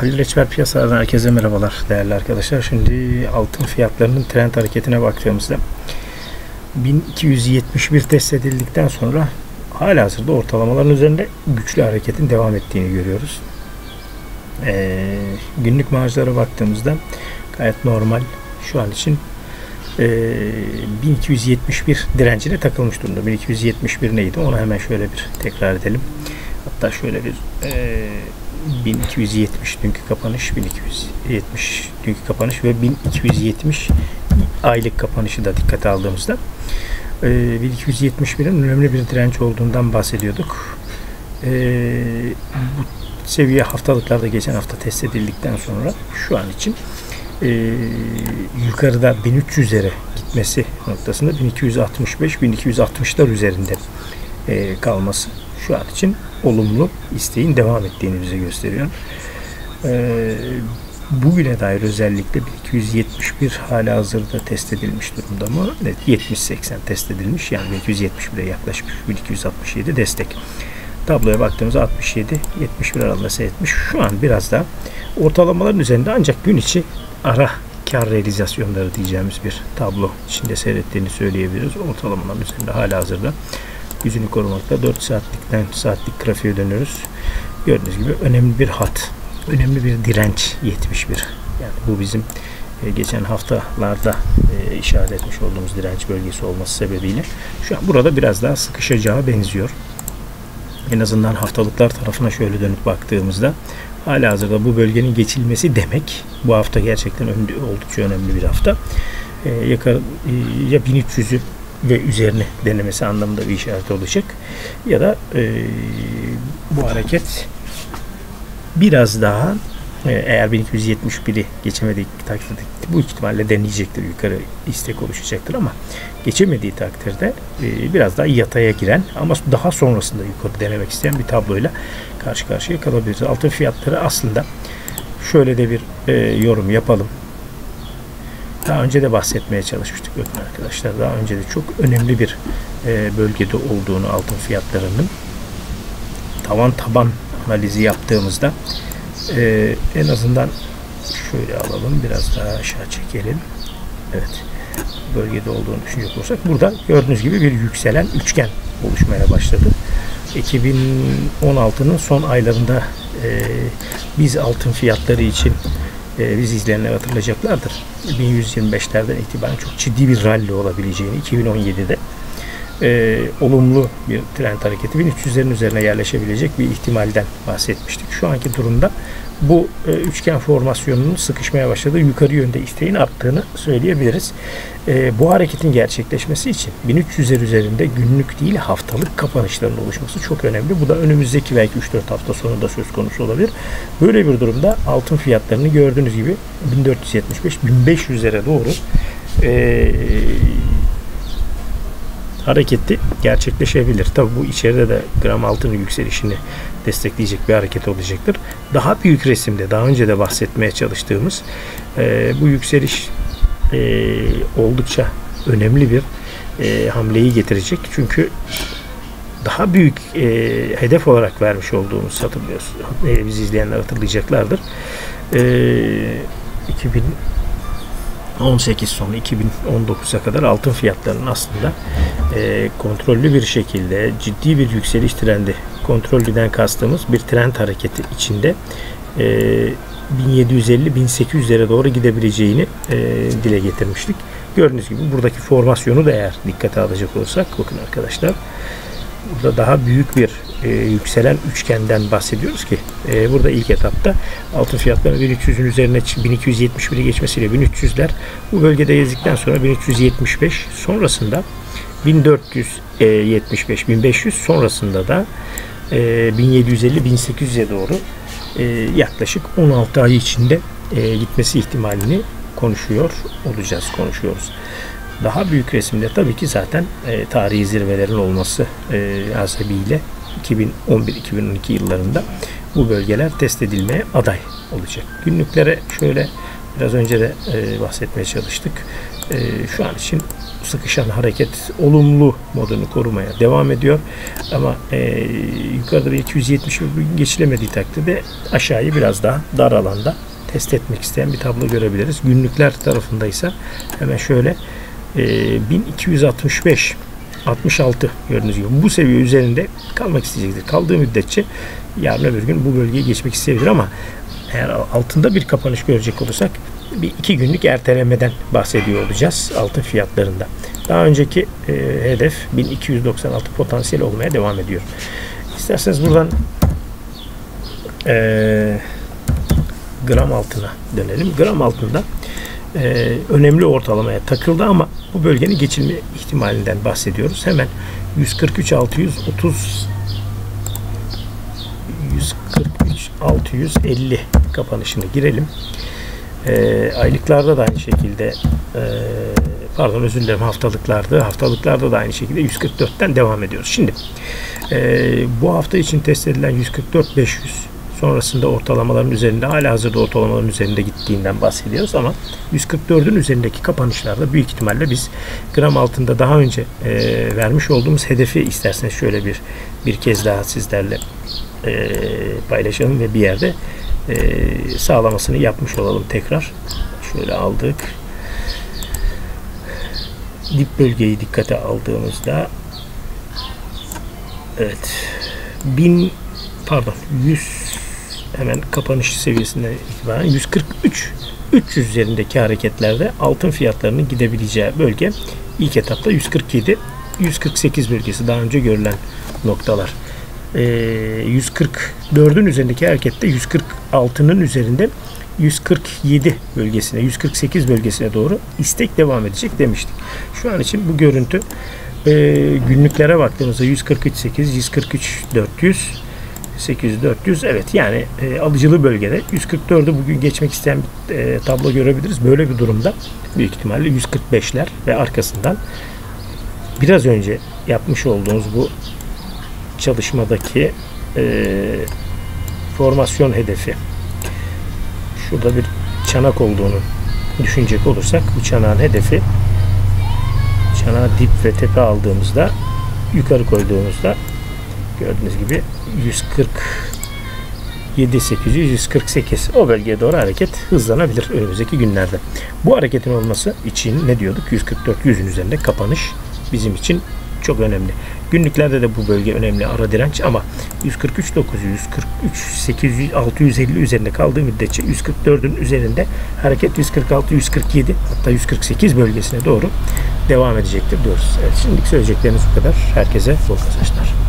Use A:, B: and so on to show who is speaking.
A: Halil Reçber piyasalardan herkese merhabalar değerli arkadaşlar. Şimdi altın fiyatlarının trend hareketine baktığımızda 1271 test edildikten sonra hala hazırda ortalamaların üzerinde güçlü hareketin devam ettiğini görüyoruz. Ee, günlük marjlara baktığımızda gayet normal şu an için e, 1271 direncine takılmış durumda. 1271 neydi? Onu hemen şöyle bir tekrar edelim. Hatta şöyle bir e, 1270 dünkü kapanış, 1270 dünkü kapanış ve 1270 aylık kapanışı da dikkate aldığımızda e, 1271'in önemli bir direnç olduğundan bahsediyorduk. E, bu seviye haftalıklarda geçen hafta test edildikten sonra şu an için e, yukarıda 1300'lere gitmesi noktasında 1265-1260'lar üzerinde kalması şu an için olumlu isteğin devam ettiğini bize gösteriyor. Ee, bugüne dair özellikle 1271 hala hazırda test edilmiş durumda mı? Evet 70-80 test edilmiş. Yani 1271'e yaklaşmış. 1267 destek. Tabloya baktığımızda 67 71 aralığında seyretmiş. Şu an biraz daha ortalamaların üzerinde ancak gün içi ara kar realizasyonları diyeceğimiz bir tablo içinde seyrettiğini söyleyebiliriz. Ortalamaların üzerinde hala hazırda yüzünü korumakta 4 saatlikten saatlik grafiğe dönüyoruz. Gördüğünüz gibi önemli bir hat, önemli bir direnç 71. Yani bu bizim e, geçen haftalarda e, işaret etmiş olduğumuz direnç bölgesi olması sebebiyle şu an burada biraz daha sıkışacağı benziyor. En azından haftalıklar tarafına şöyle dönüp baktığımızda hala hazırda bu bölgenin geçilmesi demek. Bu hafta gerçekten oldukça önemli bir hafta. E, ya 1300'ü ve üzerine denemesi anlamında bir işaret olacak. Ya da e, bu hareket biraz daha e, eğer 1271'i geçemediği takdirde bu ihtimalle deneyecektir. Yukarı istek oluşacaktır ama geçemediği takdirde e, biraz daha yataya giren ama daha sonrasında yukarı denemek isteyen bir tabloyla karşı karşıya kalabiliriz. Altın fiyatları aslında şöyle de bir e, yorum yapalım. Daha önce de bahsetmeye çalışmıştık bakın arkadaşlar. Daha önce de çok önemli bir e, bölgede olduğunu altın fiyatlarının tavan taban analizi yaptığımızda e, en azından şöyle alalım biraz daha aşağı çekelim. Evet bölgede olduğunu düşünecek olursak burada gördüğünüz gibi bir yükselen üçgen oluşmaya başladı. 2016'nın son aylarında e, biz altın fiyatları için e, biz izleyenler hatırlayacaklardır. 1125'lerden itibaren çok ciddi bir rally olabileceğini 2017'de e, olumlu bir trend hareketi 1300'lerin üzerine yerleşebilecek bir ihtimalden bahsetmiştik. Şu anki durumda bu e, üçgen formasyonunun sıkışmaya başladığı yukarı yönde isteğin arttığını söyleyebiliriz. E, bu hareketin gerçekleşmesi için 1300'ler üzerinde günlük değil haftalık kapanışların oluşması çok önemli. Bu da önümüzdeki belki 3-4 hafta sonunda söz konusu olabilir. Böyle bir durumda altın fiyatlarını gördüğünüz gibi 1475-1500'lere doğru e, hareketi gerçekleşebilir. Tabi bu içeride de gram altının yükselişini destekleyecek bir hareket olacaktır. Daha büyük resimde daha önce de bahsetmeye çalıştığımız e, bu yükseliş e, oldukça önemli bir e, hamleyi getirecek. Çünkü daha büyük e, hedef olarak vermiş olduğumuz hatırlıyoruz. E, biz izleyenler hatırlayacaklardır. E, 2000 18 sonu 2019'a kadar altın fiyatlarının aslında e, kontrollü bir şekilde ciddi bir yükseliş trendi kontrollüden kastımız bir trend hareketi içinde e, 1750-1800'lere doğru gidebileceğini e, dile getirmiştik. Gördüğünüz gibi buradaki formasyonu da eğer dikkate alacak olursak bakın arkadaşlar burada daha büyük bir e, yükselen üçgenden bahsediyoruz ki e, burada ilk etapta altın fiyatları 1300'ün üzerine 1271'i geçmesiyle 1300'ler bu bölgede gezdikten sonra 1375 sonrasında 1475 1500 sonrasında da e, 1750-1800'e doğru e, yaklaşık 16 ay içinde e, gitmesi ihtimalini konuşuyor olacağız, konuşuyoruz. Daha büyük resimde tabii ki zaten e, tarihi zirvelerin olması e, hasebiyle 2011-2012 yıllarında bu bölgeler test edilmeye aday olacak. Günlüklere şöyle biraz önce de e, bahsetmeye çalıştık. E, şu an için sıkışan hareket olumlu modunu korumaya devam ediyor. Ama e, yukarıda bir 270 geçilemediği takdirde aşağıyı biraz daha dar alanda test etmek isteyen bir tablo görebiliriz. Günlükler tarafındaysa hemen şöyle e, 1265 66 gördüğünüz gibi bu seviye üzerinde kalmak isteyecektir. Kaldığı müddetçe yarın öbür gün bu bölgeye geçmek isteyebilir ama eğer altında bir kapanış görecek olursak bir iki günlük ertelemeden bahsediyor olacağız altın fiyatlarında. Daha önceki e, hedef 1296 potansiyel olmaya devam ediyor. İsterseniz buradan e, gram altına dönelim. Gram altında e, önemli ortalamaya takıldı ama bu bölgenin geçilme ihtimalinden bahsediyoruz. Hemen 143 630 143 650 kapanışını girelim. E, aylıklarda da aynı şekilde e, pardon özür dilerim haftalıklarda haftalıklarda da aynı şekilde 144'ten devam ediyoruz. Şimdi e, bu hafta için test edilen 144 500 sonrasında ortalamaların üzerinde hala hazırda ortalamaların üzerinde gittiğinden bahsediyoruz ama 144'ün üzerindeki kapanışlarda büyük ihtimalle biz gram altında daha önce e, vermiş olduğumuz hedefi isterseniz şöyle bir bir kez daha sizlerle e, paylaşalım ve bir yerde e, sağlamasını yapmış olalım tekrar. Şöyle aldık. Dip bölgeyi dikkate aldığımızda evet 1000 pardon 100 hemen kapanış seviyesinden itibaren 143 300 üzerindeki hareketlerde altın fiyatlarının gidebileceği bölge ilk etapta 147 148 bölgesi daha önce görülen noktalar. Ee, 144'ün üzerindeki harekette 146'nın üzerinde 147 bölgesine 148 bölgesine doğru istek devam edecek demiştik. Şu an için bu görüntü e, günlüklere baktığımızda 143 8 143 400 800 400 evet yani e, alıcılı bölgede 144'ü bugün geçmek isteyen bir e, tablo görebiliriz. Böyle bir durumda büyük ihtimalle 145'ler ve arkasından biraz önce yapmış olduğumuz bu çalışmadaki e, formasyon hedefi şurada bir çanak olduğunu düşünecek olursak bu çanağın hedefi çanağı dip ve tepe aldığımızda yukarı koyduğumuzda gördüğünüz gibi 147 800 148 o bölgeye doğru hareket hızlanabilir önümüzdeki günlerde. Bu hareketin olması için ne diyorduk? 144 100'ün üzerinde kapanış bizim için çok önemli. Günlüklerde de bu bölge önemli ara direnç ama 143 900, 143 800, 650 üzerinde kaldığı müddetçe 144'ün üzerinde hareket 146, 147 hatta 148 bölgesine doğru devam edecektir diyoruz. Evet, şimdilik söyleyecekleriniz bu kadar. Herkese bol kazançlar.